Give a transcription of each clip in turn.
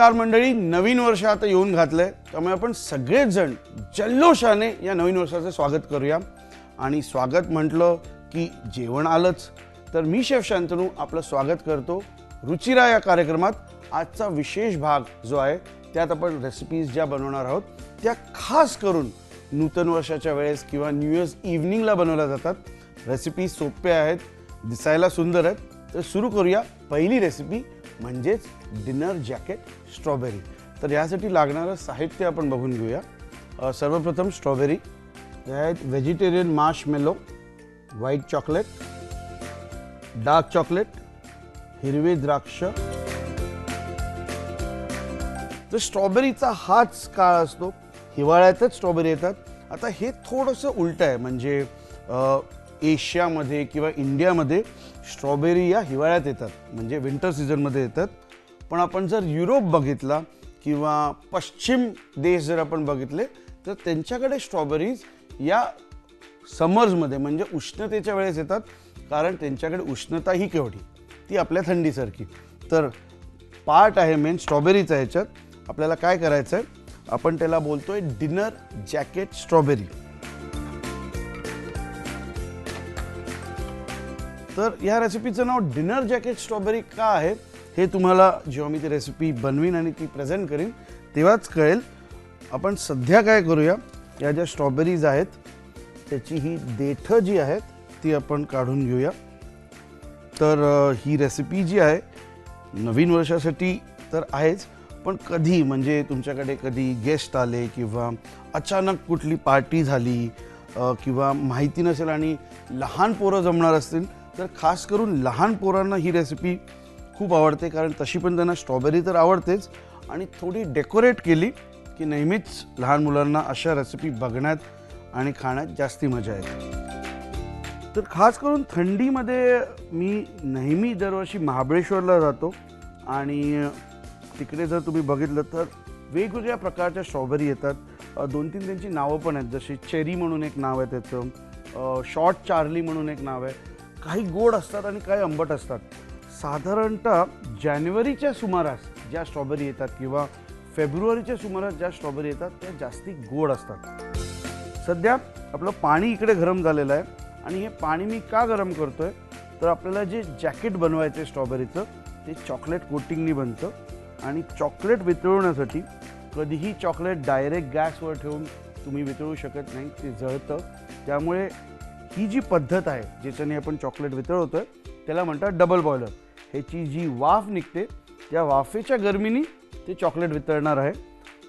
नमस्कार मंडळी. नवीन वर्ष आता येऊन घातलंय. त्यामुळे आपण सगळेच जण जल्लोषाने या नवीन वर्षाचं स्वागत करूया. आणि स्वागत म्हटलं की जेवण आलंच. तर मी शेफ शांतनू आपलं स्वागत करतो. रुचिरा या कार्यक्रमात आजचा विशेष भाग जो आहे त्यात आपण रेसिपीज ज्या बनवणार आहोत त्या खास करून नूतन वर्षाच्या वेळेस किंवा न्यू इयर्स इव्हनिंगला बनवल्या जातात. रेसिपी सोप्या आहेत दिसायला सुंदर आहेत. तर सुरू करूया पहिली रेसिपी म्हणजेच डिनर जॅकेट स्ट्रॉबेरी तर यासाठी लागणारं साहित्य आपण बघून घेऊया. सर्वप्रथम स्ट्रॉबेरी आहेत vegetarian marshmallow white chocolate dark chocolate हिरवे द्राक्ष. तर स्ट्रॉबेरीचा हाच काळ असतो. हिवाळ्यातच स्ट्रॉबेरी येतात. आता हे थोडंसं उलटं आहे. म्हणजे एशियामध्ये किंवा इंडियामध्ये स्ट्रॉबेरी या हिवाळ्यात येतात म्हणजे विंटर सीझनमध्ये येतात. पण आपण जर युरोप बघितला किंवा पश्चिम देश जर आपण बघितले तर त्यांच्याकडे स्ट्रॉबेरीज या समर्समध्ये म्हणजे उष्णतेच्या वेळेस येतात. कारण त्यांच्याकडे उष्णता ही केवढी? ती आपल्या थंडीसारखी. तर पार्ट आहे मेन स्ट्रॉबेरीचा ह्याच्यात आपल्याला काय करायचं आहे आपण त्याला बोलतोय डिनर जॅकेट स्ट्रॉबेरी तर या रेसिपीचं नाव डिनर जॅकेट स्ट्रॉबेरी का आहे हे तुम्हाला जेव्हा मी ती रेसिपी बनवीन आणि ती प्रेझेंट करीन तेव्हाच कळेल. आपण सध्या काय करूया या ज्या स्ट्रॉबेरीज आहेत त्याची ही देठं जी आहेत ती आपण काढून घेऊया. तर ही रेसिपी जी आहे नवीन वर्षासाठी तर आहेच पण कधी म्हणजे तुमच्याकडे कधी गेस्ट आले किंवा अचानक कुठली पार्टी झाली किंवा माहिती नसेल आणि लहान पोरं जमणार असतील तर खास करून लहान पोरांना ही रेसिपी खूप आवडते कारण तशी पण त्यांना स्ट्रॉबेरी तर आवडतेच. आणि थोडी डेकोरेट केली की नेहमीच लहान मुलांना अशा रेसिपी बघण्यात आणि खाण्यात जास्ती मजा येते. तर खास करून थंडीमध्ये मी नेहमी दरवर्षी महाबळेश्वरला जातो. आणि तिकडे जर तुम्ही बघितलं तर वेगवेगळ्या प्रकारच्या स्ट्रॉबेरी येतात. दोन तीन त्यांची नावं पण आहेत. जशी चेरी म्हणून एक नाव आहे त्याचं. शॉर्ट चार्ली म्हणून एक नाव आहे. काही गोड असतात आणि काही आंबट असतात. साधारणतः जानेवारीच्या सुमारास ज्या स्ट्रॉबेरी येतात किंवा फेब्रुवारीच्या सुमारास ज्या स्ट्रॉबेरी येतात त्या जास्ती गोड असतात. सध्या आपलं पाणी इकडे गरम झालेलं आहे आणि हे पाणी मी का गरम करतो आहे तर आपल्याला जे जॅकेट बनवायचं आहे स्ट्रॉबेरीचं ते चॉकलेट कोटिंगनी बनतं आणि चॉकलेट वितळवण्यासाठी कधीही चॉकलेट डायरेक्ट गॅसवर ठेवून तुम्ही वितळू शकत नाही ते जळतं. त्यामुळे ही जी पद्धत आहे ज्याच्याने आपण चॉकलेट वितळवतोय त्याला म्हणतात डबल बॉयलर ह्याची जी वाफ निघते त्या वाफेच्या गरमीनी ते चॉकलेट वितळणार आहे.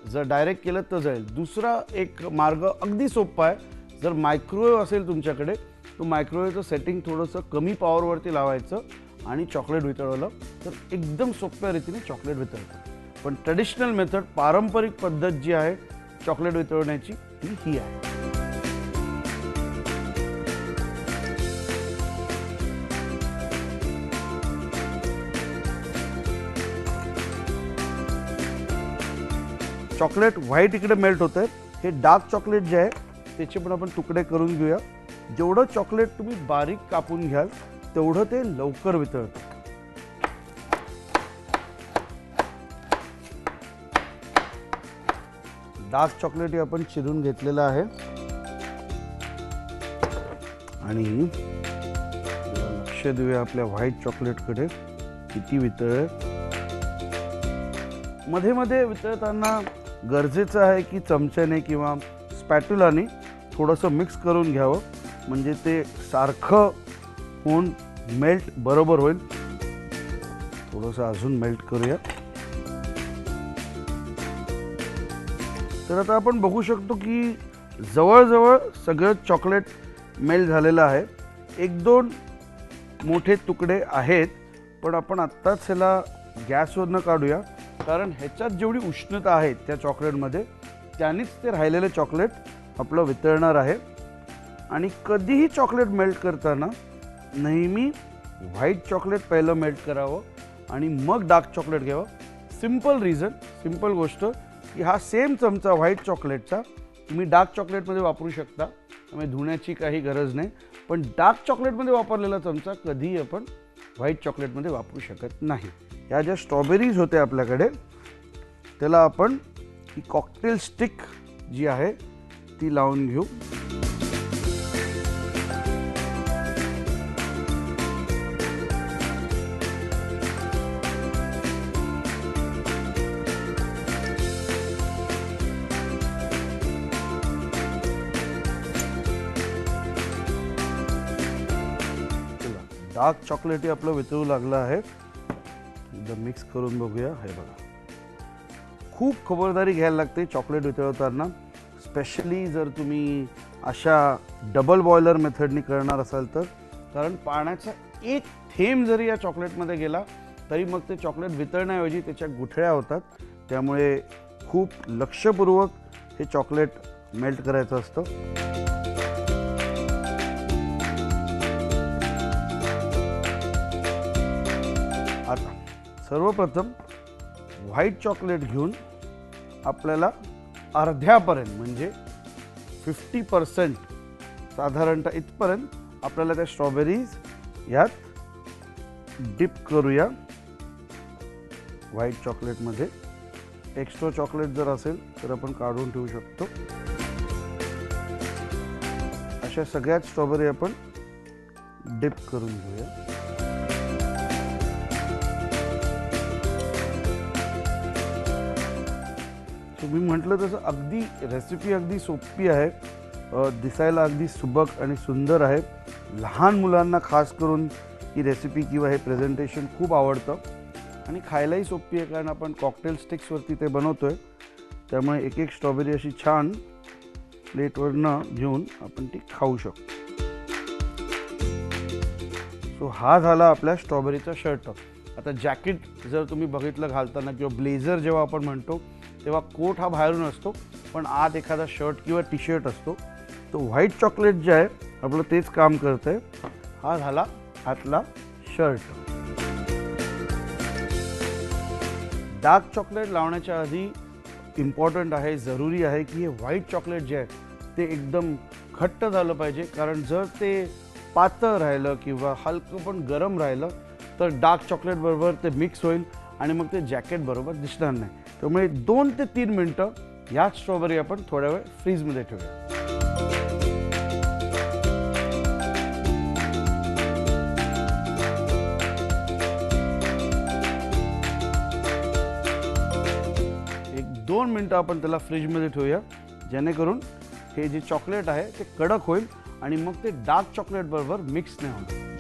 जर डायरेक्ट केलं तर जाईल दुसरा एक मार्ग अगदी सोपा आहे. जर मायक्रोवेव्ह असेल तुमच्याकडे तो मायक्रोवेव्हचं सेटिंग थोडंसं कमी पॉवरवरती लावायचं आणि चॉकलेट वितळवलं तर एकदम सोप्या रीतीने चॉकलेट वितळतं. पण ट्रेडिशनल मेथड पारंपरिक पद्धत जी आहे चॉकलेट वितळवण्याची ती ही आहे. चॉकलेट व्हाईट इकडे मेल्ट होत आहे हे डार्क चॉकलेट जे आहे त्याचे पण आपण तुकडे करून घेऊया. जेवढं चॉकलेट तुम्ही बारीक कापून घ्याल तेवढं ते लवकर वितळतं. डार्क चॉकलेट हे आपण चिरून घेतलेलं आहे. आणि लक्ष देऊया आपल्या व्हाईट चॉकलेटकडे किती वितळमध्ये मध्ये वितळताना गरजेचं आहे की चमच्याने किंवा स्पॅट्युलाने थोडंसं मिक्स करून घ्यावं. म्हणजे ते सारखं होऊन मेल्ट बरोबर होईल. थोडंसं अजून मेल्ट करूया. तर आता आपण बघू शकतो की जवळजवळ सगळं चॉकलेट मेल्ट झालेलं आहे. एक दोन मोठे तुकडे आहेत पण आपण आत्ताच ह्याला गॅसवरनं काढूया. कारण ह्याच्यात जेवढी उष्णता आहे त्या चॉकलेटमध्ये त्यानेच ते राहिलेले चॉकलेट आपलं वितळणार आहे. आणि कधीही चॉकलेट मेल्ट करताना नेहमी व्हाईट चॉकलेट पहिलं मेल्ट करावं आणि मग डार्क चॉकलेट घ्यावं. सिंपल रिझन सिंपल गोष्ट की हा सेम चमचा व्हाईट चॉकलेटचा तुम्ही डार्क चॉकलेटमध्ये वापरू शकता. त्यामुळे धुण्याची काही गरज नाही. पण डार्क चॉकलेटमध्ये वापरलेला चमचा कधीही आपण व्हाईट चॉकलेटमध्ये वापरू शकत नाही. ह्या ज्या स्ट्रॉबेरीज होत्या आपल्याकडे त्याला आपण ही कॉकटेल स्टिक जी आहे ती लावून घेऊ. डार्क चॉकलेटी आपलं वितळू लागलं आहे. एकदा मिक्स करून बघूया. हे बघा. खूप खबरदारी घ्यायला लागते चॉकलेट वितळवताना. स्पेशली जर तुम्ही अशा डबल बॉयलर मेथडनी करणार असाल तर. कारण पाण्याचा एक थेंब जरी या चॉकलेटमध्ये गेला तरी मग ते चॉकलेट वितळण्याऐवजी त्याच्या गुठळ्या होतात. त्यामुळे खूप लक्षपूर्वक हे चॉकलेट मेल्ट करायचं असतं. सर्वप्रथम व्हाईट चॉकलेट घेऊन आपल्याला अर्ध्यापर्यंत म्हणजे फिफ्टी पर्सेंट साधारणतः इथपर्यंत आपल्याला त्या स्ट्रॉबेरीज यात डिप करूया. व्हाईट चॉकलेटमध्ये एक्स्ट्रा चॉकलेट जर असेल तर आपण काढून ठेवू शकतो. अशा सगळ्यात स्ट्रॉबेरी आपण डिप करून घेऊया. मी म्हटलं तसं अगदी रेसिपी अगदी सोपी आहे. दिसायला अगदी सुबक आणि सुंदर आहे. लहान मुलांना खास करून ही रेसिपी किंवा हे प्रेझेंटेशन खूप आवडतं. आणि खायलाही सोपी आहे कारण आपण कॉकटेल स्टिक्सवरती ते बनवतो आहे त्यामुळे एक एक स्ट्रॉबेरी अशी छान प्लेटवरनं घेऊन आपण ती खाऊ शकतो. सो हा झाला आपल्या स्ट्रॉबेरीचा शर्ट आता जॅकेट जर तुम्ही बघितलं घालताना किंवा ब्लेझर जेव्हा आपण म्हणतो तेव्हा कोट हा बाहेरून असतो पण आत एखादा शर्ट किंवा टी शर्ट असतो. तो व्हाईट चॉकलेट जे आहे आपलं तेच काम करतं आहे हा झाला आतला शर्ट. डार्क चॉकलेट लावण्याच्या आधी इम्पॉर्टंट आहे जरुरी आहे की हे व्हाईट चॉकलेट जे आहे ते एकदम घट्ट झालं पाहिजे. कारण जर ते पातळ राहिलं किंवा हलकं पण गरम राहिलं तर डार्क चॉकलेटबरोबर ते मिक्स होईल आणि मग ते जॅकेट बरोबर दिसणार नाही. त्यामुळे दोन ते तीन मिनटं याच स्ट्रॉबेरी आपण थोड्या वेळ फ्रीजमध्ये ठेवूया. एक दोन मिनटं आपण त्याला फ्रीजमध्ये ठेवूया जेणेकरून हे जे चॉकलेट आहे ते कडक होईल आणि मग ते डार्क चॉकलेट बरोबर मिक्स नाही होणार.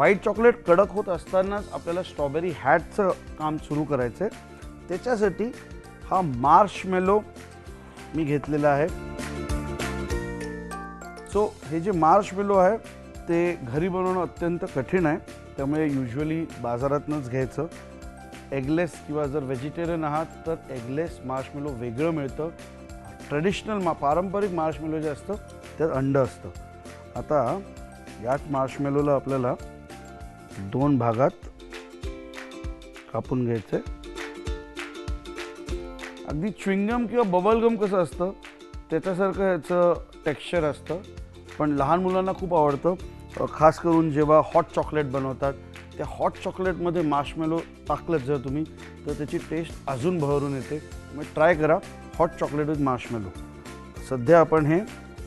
व्हाईट चॉकलेट कडक होत असतानाच आपल्याला स्ट्रॉबेरी हॅटचं काम सुरू करायचं आहे त्याच्यासाठी हा मार्शमेलो मी घेतलेला आहे. सो हे जे मार्शमेलो आहे ते घरी बनवणं अत्यंत कठीण आहे. त्यामुळे युजली बाजारातनंच घ्यायचं. एगलेस किंवा जर व्हेजिटेरियन आहात तर एगलेस मार्शमेलो वेगळं मिळतं. ट्रेडिशनल मा पारंपरिक मार्शमेलो जे असतं त्यात अंड असतं. आता याच मार्शमेलोला आपल्याला दोन भागात कापून घ्यायचं. आहे अगदी च्विंगम किंवा बबलगम कसं असतं त्याच्यासारखं ह्याचं टेक्स्चर असतं. पण लहान मुलांना खूप आवडतं. खास करून जेव्हा हॉट चॉकलेट बनवतात त्या हॉट चॉकलेटमध्ये मार्शमेलो टाकलं जर तुम्ही तर त्याची टेस्ट अजून भरून येते. मग ट्राय करा हॉट चॉकलेट विथ मार्शमेलो सध्या आपण हे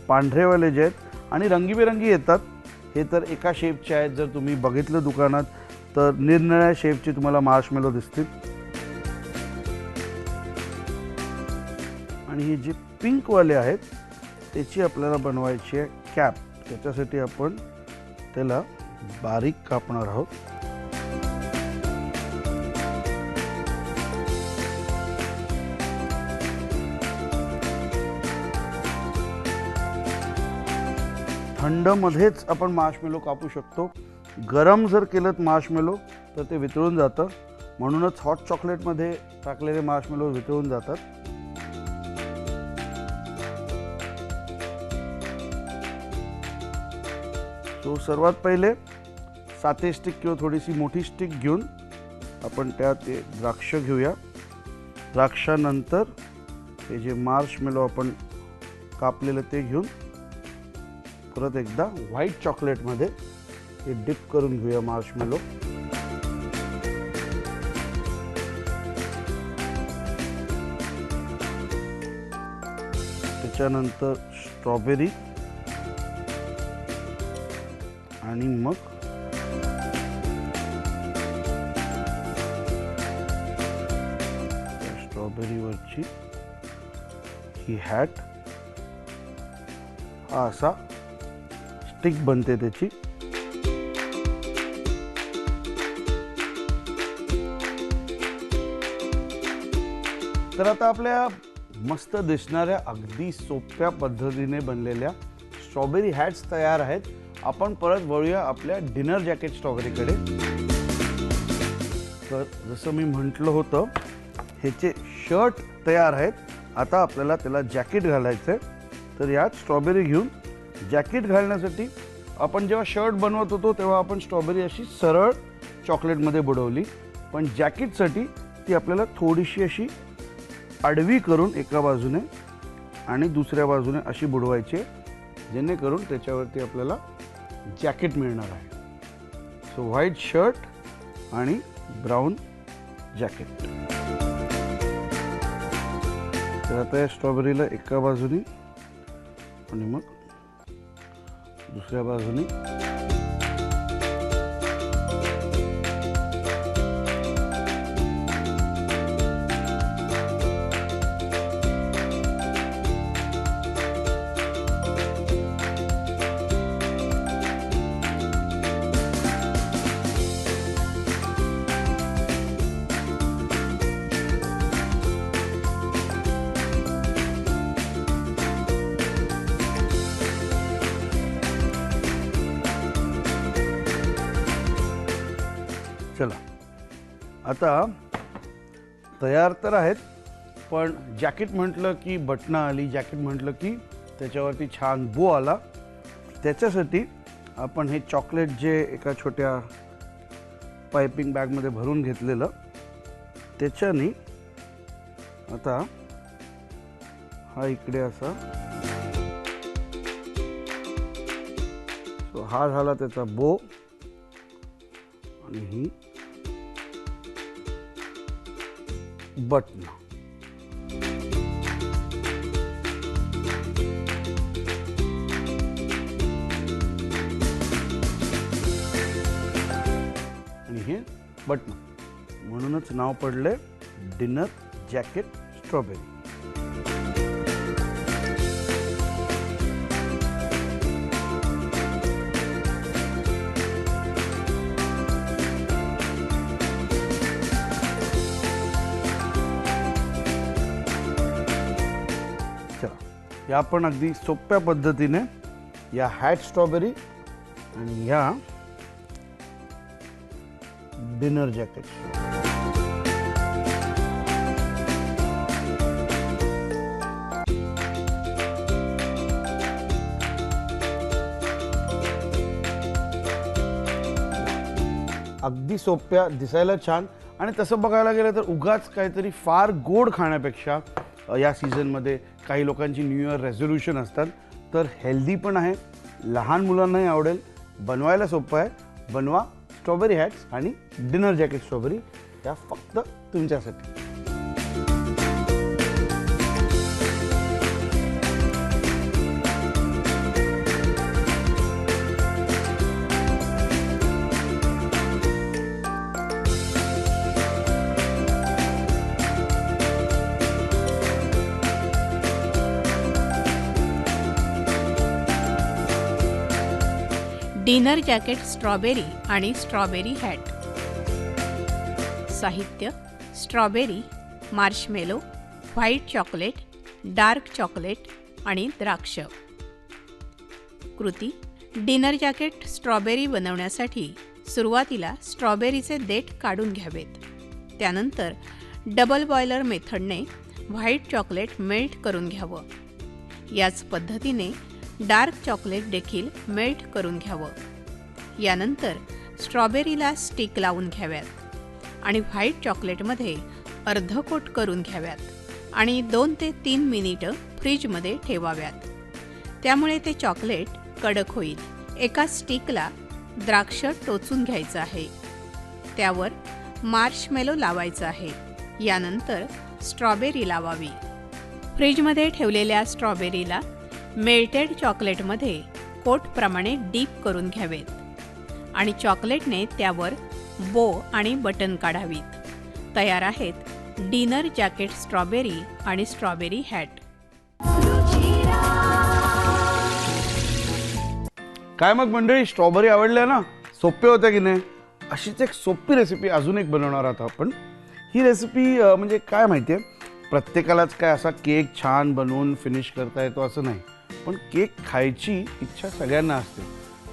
पांढरेवाले जे आहेत आणि रंगीबेरंगी येतात हे तर एका शेपचे आहेत. जर तुम्ही बघितलं दुकानात तर निरनिळ्या शेपचे तुम्हाला मार्शमेलो दिसतील. आणि हे जे पिंकवाले आहेत त्याची आपल्याला बनवायची आहे कॅप त्याच्यासाठी आपण त्याला बारीक कापणार आहोत. थंडमध्येच आपण माशमेलो कापू शकतो. गरम जर केलं माशमेलो तर ते वितळून जातं. म्हणूनच हॉट चॉकलेटमध्ये टाकलेले माशमेलो वितळून जातात. सो सर्वात पहिले साते स्टिक किंवा थोडीशी मोठी स्टिक घेऊन आपण त्यात ते द्राक्ष घेऊया. द्राक्षानंतर हे जे मार्शमेलो आपण कापलेलं ते घेऊन परत एकदा व्हाईट चॉकलेटमध्ये हे डिप करून घेऊया मार्शमेलो त्याच्यानंतर स्ट्रॉबेरी आणि मग स्ट्रॉबेरीवरची ही हॅट हा असा स्टिक बनते त्याची. तर आता आपल्या मस्त दिसणाऱ्या अगदी सोप्या पद्धतीने बनलेल्या स्ट्रॉबेरी हॅट्स तयार आहेत. आपण परत वळूया आपल्या डिनर जॅकेट स्ट्रॉबेरीकडे तर जसं मी म्हटलं होतं ह्याचे शर्ट तयार आहेत. आता आपल्याला त्याला जॅकेट घालायचं आहे तर यात स्ट्रॉबेरी घेऊन जॅकेट घालण्यासाठी आपण जेव्हा शर्ट बनवत होतो तेव्हा आपण स्ट्रॉबेरी अशी सरळ चॉकलेटमध्ये बुडवली. पण जॅकेटसाठी ती आपल्याला थोडीशी अशी आडवी करून एका बाजूने आणि दुसऱ्या बाजूने अशी बुडवायची आहे, जेणेकरून त्याच्यावरती आपल्याला जॅकेट मिळणार आहे. सो व्हाईट शर्ट आणि ब्राऊन जॅकेट तर आता या स्ट्रॉबेरीला एका बाजूने आणि मग दुसऱ्या बाजूनी. आता तयार तर आहेत पण जॅकेट म्हटलं की बटणं आली जॅकेट म्हटलं की त्याच्यावरती छान बो आला. त्याच्यासाठी आपण हे चॉकलेट जे एका छोट्या पायपिंग बॅगमध्ये भरून घेतलेलं त्याच्याने आता हा इकडे असा. सो हा झाला त्याचा बो. आणि ही बटन. आणि हे बटन. म्हणूनच नाव पडले डिनर जॅकेट स्ट्रॉबेरी. या आपण अगदी सोप्या पद्धतीने या हॅट स्ट्रॉबेरी आणि या डिनर जॅकेट. अगदी सोप्या दिसायला छान. आणि तसं बघायला गेलं तर उगाच काहीतरी फार गोड खाण्यापेक्षा या सीझनमध्ये काही लोकांची न्यू इयर रेझोल्युशन असतात. तर हेल्दी पण आहे लहान मुलांनाही आवडेल. बनवायला सोपं आहे. बनवा स्ट्रॉबेरी हॅट्स आणि डिनर जॅकेट स्ट्रॉबेरी या फक्त तुमच्यासाठी. डिनर जॅकेट स्ट्रॉबेरी आणि स्ट्रॉबेरी हॅट. साहित्य strawberry marshmallow white chocolate dark chocolate आणि द्राक्ष. कृती डिनर जॅकेट स्ट्रॉबेरी बनवण्यासाठी सुरुवातीला स्ट्रॉबेरीचे देठ काढून घ्यावेत. त्यानंतर डबल बॉयलर मेथडने व्हाईट चॉकलेट मेल्ट करून घ्यावं. याच पद्धतीने डार्क चॉकलेट देखील मेल्ट करून घ्यावं. यानंतर स्ट्रॉबेरीला स्टिक लावून घ्याव्यात आणि व्हाईट चॉकलेटमध्ये अर्धकोट करून घ्याव्यात आणि दोन ते तीन मिनिटं फ्रीजमध्ये ठेवाव्यात. त्यामुळे ते चॉकलेट कडक होईल. एका स्टिकला द्राक्ष टोचून घ्यायचं आहे. त्यावर मार्शमेलो लावायचं आहे. यानंतर स्ट्रॉबेरी लावावी. फ्रीजमध्ये ठेवलेल्या स्ट्रॉबेरीला मेल्टेड चॉकलेटमध्ये कोटप्रमाणे डीप करून घ्यावेत. आणि चॉकलेटने त्यावर बो आणि बटन काढावीत. तयार आहेत डिनर जॅकेट स्ट्रॉबेरी आणि स्ट्रॉबेरी हॅट. काय मग मंडळी स्ट्रॉबेरी आवडल्या ना? सोपे होत्या की नाही? अशीच एक सोपी रेसिपी अजून एक बनवणार आहोत आपण. ही रेसिपी म्हणजे काय माहिती आहे प्रत्येकालाच काय असा केक छान बनवून फिनिश करता येतो असं नाही. पण केक खायची इच्छा सगळ्यांना असते.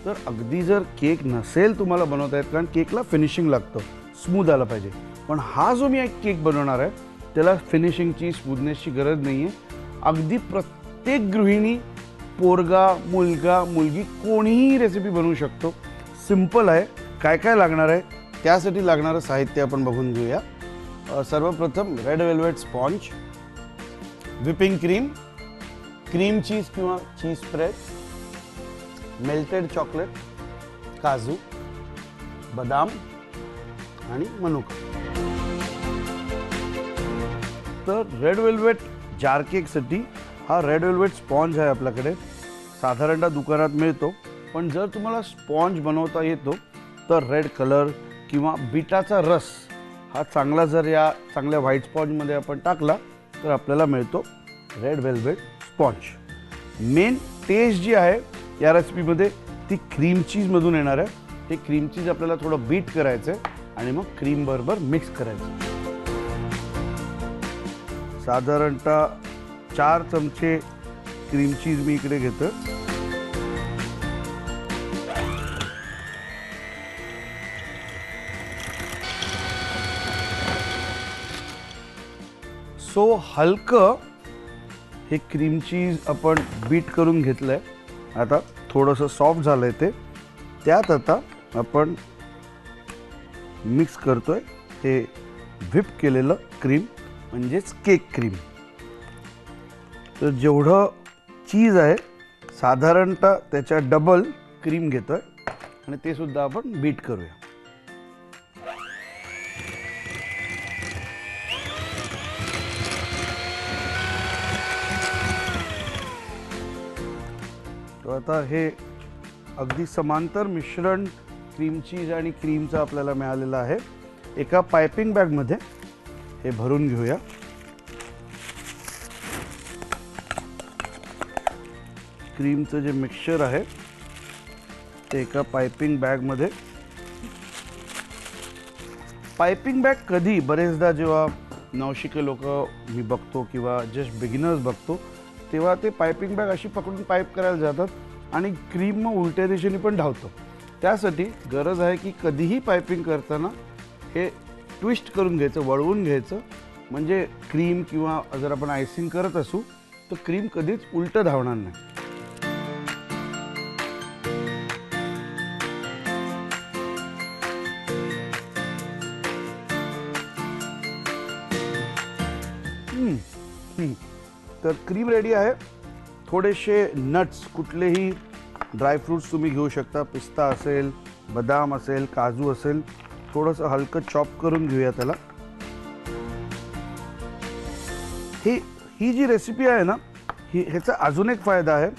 तर अगदी जर केक नसेल तुम्हाला बनवता येत कारण केकला फिनिशिंग लागतं. स्मूथ आलं पाहिजे. पण हा जो मी एक केक बनवणार आहे त्याला फिनिशिंगची स्मूथनेसची गरज नाही आहे अगदी प्रत्येक गृहिणी पोरगा मुलगा मुलगी कोणीही रेसिपी बनवू शकतो. सिंपल आहे. काय काय लागणार आहे त्यासाठी लागणारं साहित्य आपण बघून घेऊया. सर्वप्रथम red velvet sponge whipping cream cream cheese किंवा चीज स्प्रेड मेल्टेड चॉकलेट काजू बदाम आणि मनुका. तर रेड वेल्वेट जार केकसाठी हा रेड वेल्वेट स्पॉन्ज आहे आपल्याकडे. साधारणतः दुकानात मिळतो. पण जर तुम्हाला स्पॉन्ज बनवता येतो तर रेड कलर किंवा बिटाचा रस हा चांगला जर या चांगल्या व्हाईट स्पॉन्जमध्ये आपण टाकला तर आपल्याला मिळतो red velvet sponge main taste जी आहे या रेसिपीमध्ये ती क्रीम चीजमधून येणार आहे. हे क्रीम चीज आपल्याला थोडं बीट करायचं आहे आणि मग क्रीम बरोबर मिक्स करायचं साधारणतः चार चमचे क्रीम चीज मी इकडे घेतो सो हलकं हे क्रीम चीज आपण बीट करून घेतलं आहे आता थोडंसं सॉफ्ट झालं आहे ते. त्यात आता आपण मिक्स करतो आहे हे व्हिप केलेलं क्रीम म्हणजेच केक क्रीम तर जेवढं चीज आहे साधारणतः त्याच्या डबल क्रीम घेतो आहे आणि ते सुद्धा आपण बीट करूया. तर आता हे अगदी समांतर मिश्रण क्रीम चीज आणि क्रीमचं आपल्याला मिळालेलं आहे. एका पायपिंग बॅगमध्ये हे भरून घेऊया. क्रीमचं जे मिक्सचर आहे ते एका पायपिंग बॅगमध्ये पायपिंग बॅग कधी बरेचदा जेव्हा नवशिके लोक मी बघतो किंवा जस्ट बिगिनर्स बघतो तेव्हा ते पायपिंग बॅग अशी पकडून पाईप करायला जातात आणि क्रीम मग उलट्या दिशेने पण धावतं. त्यासाठी गरज आहे की कधीही पायपिंग करताना हे ट्विस्ट करून घ्यायचं वळवून घ्यायचं. म्हणजे क्रीम किंवा जर आपण आयसिंग करत असू तर क्रीम कधीच उलटं धावणार नाही. तर क्रीम रेडी आहे. थोडेसे नट्स कुठलेही ड्रायफ्रूट्स तुम्ही घेऊ शकता. पिस्ता असेल बदाम असेल काजू असेल. थोडंसं हलकं चॉप करून घेऊया त्याला. ही ही जी रेसिपी आहे ना ही ह्याचा अजून एक फायदा आहे.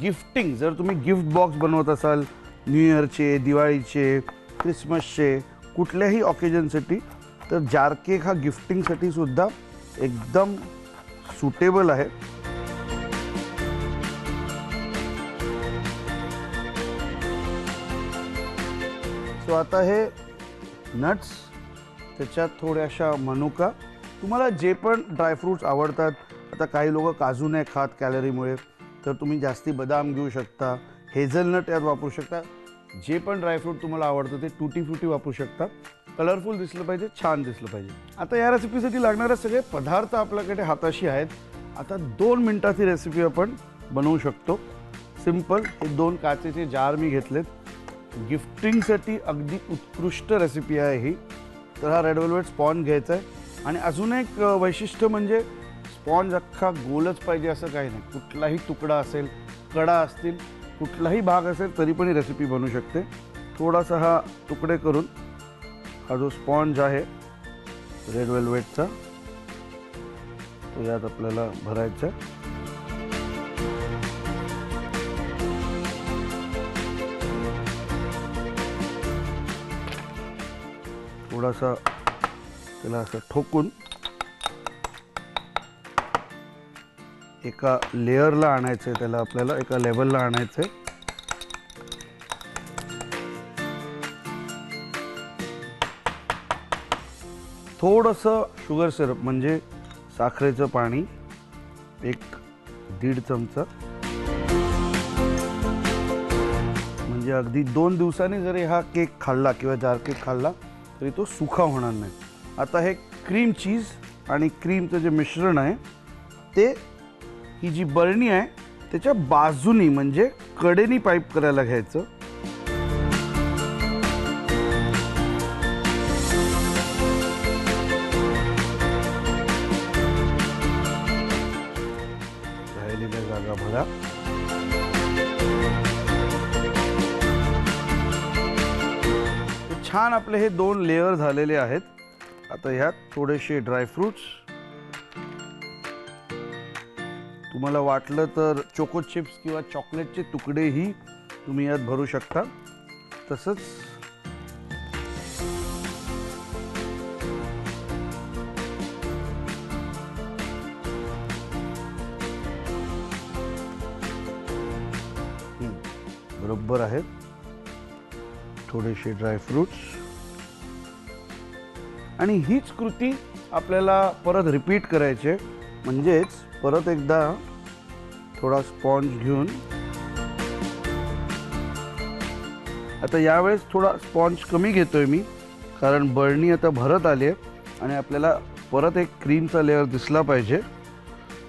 गिफ्टिंग जर तुम्ही गिफ्ट बॉक्स बनवत असाल न्यू इयरचे दिवाळीचे क्रिसमसचे कुठल्याही ऑकेजनसाठी तर जारकेक हा गिफ्टिंगसाठी सुद्धा एकदम सुटेबल आहे. सो आता हे नट्स त्याच्यात थोड्याशा मनुका. तुम्हाला जे पण ड्रायफ्रूट्स आवडतात आता काही लोक काजू नाही खात कॅलरीमुळे तर तुम्ही जास्ती बदाम घेऊ शकता हेझलनट यात वापरू शकता. जे पण ड्रायफ्रूट तुम्हाला आवडतं ते टुटी फ्रुटी वापरू शकता. कलरफुल दिसलं पाहिजे छान दिसलं पाहिजे. आता या रेसिपीसाठी लागणारे सगळे पदार्थ आपल्याकडे हाताशी आहेत. आता दोन मिनटाची रेसिपी आपण बनवू शकतो. सिंपल हे दोन काचेचे जार मी घेतलेत. गिफ्टिंगसाठी अगदी उत्कृष्ट रेसिपी आहे ही. तर हा रेड वेल्वेट स्पॉन्ज घ्यायचा आहे. आणि अजून एक वैशिष्ट्य म्हणजे स्पॉन्ज अख्खा गोलच पाहिजे असं काही नाही. कुठलाही तुकडा असेल कडा असतील कुठलाही भाग असेल तरी पण ही रेसिपी बनू शकते. थोडासा हा तुकडे करून हा जो स्पॉन्ज आहे रेड वेलवेटचा तो यात आपल्याला भरायचा आहे. थोडासा त्याला असं ठोकून एका लेअरला आणायचं आहे त्याला आपल्याला एका लेवलला आणायचं आहे थोडंसं शुगर सिरप म्हणजे साखरेचं पाणी एक दीड चमचा. म्हणजे अगदी दोन दिवसांनी जरी हा केक खाल्ला किंवा जार केक खाल्ला तरी तो सुखा होणार नाही. आता हे क्रीम चीज आणि क्रीमचं जे मिश्रण आहे ते ही जी बरणी आहे त्याच्या बाजूनी म्हणजे कडेनी पाईप करायला घ्यायचं. छान आपले हे दोन लेअर झालेले आहेत. आता ह्यात थोडेसे ड्रायफ्रुट्स तुम्हाला वाटलं तर चोको चिप्स किंवा चॉकलेटचे तुकडेही तुम्ही यात भरू शकता. तसंच बरोबर आहेत थोडेसे ड्रायफ्रुट्स आणि हीच कृती आपल्याला परत रिपीट करायची आहे. म्हणजेच परत एकदा थोडा स्पॉन्ज घेऊन. आता यावेळेस थोडा स्पॉन्ज कमी घेतोय मी कारण बळणी आता भरत आली आहे आणि आपल्याला परत एक क्रीमचा लेअर दिसला पाहिजे.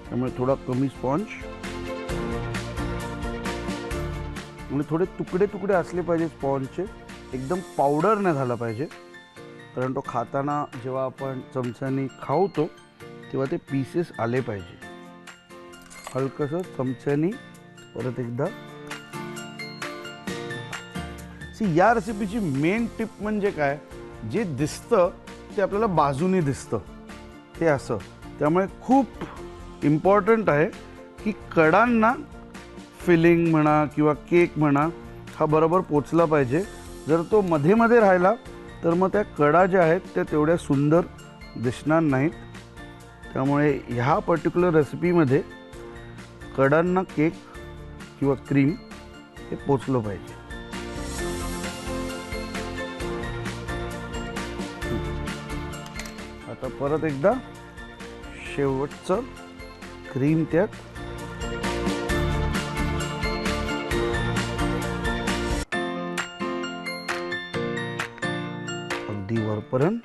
त्यामुळे थोडा कमी स्पॉन्ज म्हणजे थोडे तुकडे तुकडे असले पाहिजे स्पॉन्जचे एकदम पावडर नाही झाला पाहिजे. कारण तो खाताना जेव्हा आपण चमच्याने खावतो तेव्हा ते पीसेस आले पाहिजे. हलकंसं चमच्याने परत एकदा. सी या रेसिपीची मेन टिप म्हणजे काय? जे दिसतं ते आपल्याला बाजूने दिसतं. ते असं. त्यामुळे खूप इम्पॉर्टंट आहे की कडांना फिलिंग म्हणा किंवा केक म्हणा हा बरोबर पोचला पाहिजे. जर तो मध्ये मध्ये राहिला तर मग त्या कडा ज्या आहेत त्या तेवढ्या सुंदर दिसणार नाहीत. त्यामुळे ह्या पर्टिक्युलर रेसिपीमध्ये कडांना केक किंवा क्रीम हे पोचलं पाहिजे. आता परत एकदा शेवटचं क्रीम त्यात अगदी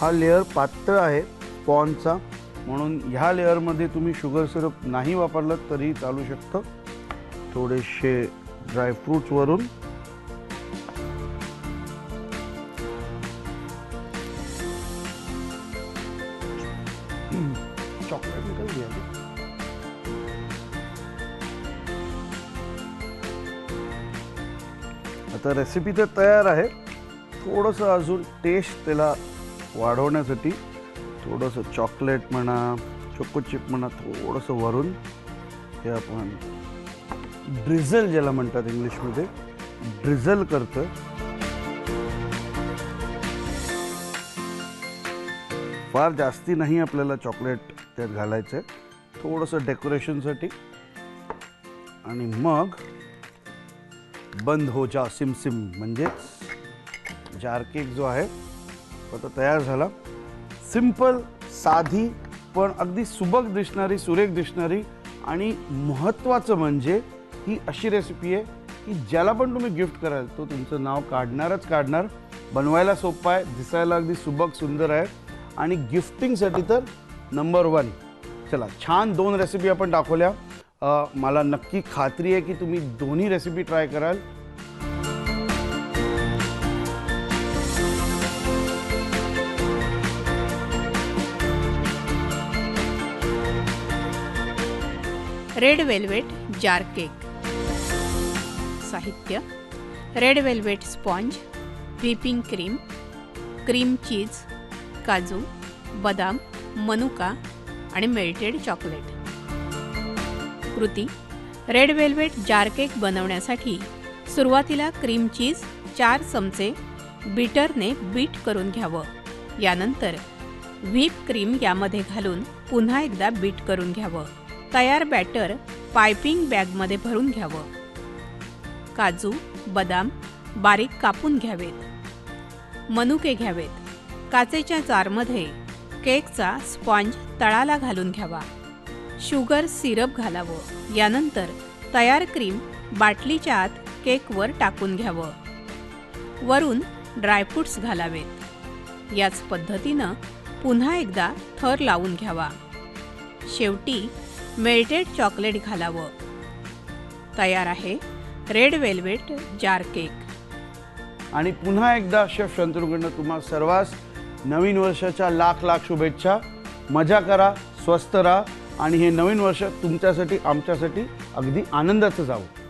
हा लेअर पातळ आहे पॉनचा. म्हणून ह्या लेअरमध्ये तुम्ही शुगर सिरप नाही वापरलं तरी चालू शकतं. थोडेसे ड्रायफ्रूट्सवरून रेसिपी तर तयार आहे. थोडंसं अजून टेस्ट त्याला वाढवण्यासाठी थोडंसं चॉकलेट म्हणा चोको चिप म्हणा थोडंसं वरून हे आपण ड्रिझल ज्याला म्हणतात इंग्लिशमध्ये ड्रिझल करतं फार जास्ती नाही आपल्याला चॉकलेट त्यात घालायचं आहे थोडंसं डेकोरेशनसाठी आणि मग बंद हो जा सिम सिम म्हणजेच जार केक जो आहे तो आता तयार झाला. सिंपल साधी पण अगदी सुबक दिसणारी सुरेख दिसणारी आणि महत्त्वाचं म्हणजे ही अशी रेसिपी आहे की ज्याला पण तुम्ही गिफ्ट कराल तो तुमचं नाव काढणारच काढणार. बनवायला सोपं आहे दिसायला अगदी सुबक सुंदर आहे. आणि गिफ्टिंगसाठी तर नंबर वन चला छान दोन रेसिपी आपण दाखवल्या. मला नक्की खात्री आहे की तुम्ही दोन्ही रेसिपी ट्राय कराल. रेड वेल्वेट जार केक साहित्य red velvet sponge whipping cream cream cheese काजू बदाम मनुका आणि मेल्टेड चॉकलेट कृती रेड वेल्वेट जार केक बनवण्यासाठी सुरुवातीला क्रीम चीज चार चमचे बीटरने बीट करून घ्यावं. यानंतर व्हीप क्रीम यामध्ये घालून पुन्हा एकदा बीट करून घ्यावं. तयार बॅटर पायपिंग बॅगमध्ये भरून घ्यावं. काजू बदाम बारीक कापून घ्यावेत. मनुके घ्यावेत. काचेच्या जारमध्ये केकचा स्पॉन्ज तळाला घालून घ्यावा. शुगर सिरप घालावं. यानंतर तयार क्रीम बाटलीच्या आत केकवर टाकून घ्यावं. वरून ड्रायफ्रुट्स घालावेत. याच पद्धतीनं पुन्हा एकदा थर लावून घ्यावा. शेवटी मेल्टेड चॉकलेट घालावं. तयार आहे रेड वेल्वेट जार केक. आणि पुन्हा एकदा शेफ शंतनूकडनं तुम्हा सर्वांस नवीन वर्षाच्या लाख लाख शुभेच्छा. मजा करा स्वस्त राहा. आणि हे नवीन वर्ष तुमच्यासाठी आमच्यासाठी अगदी आनंदाचं जावं.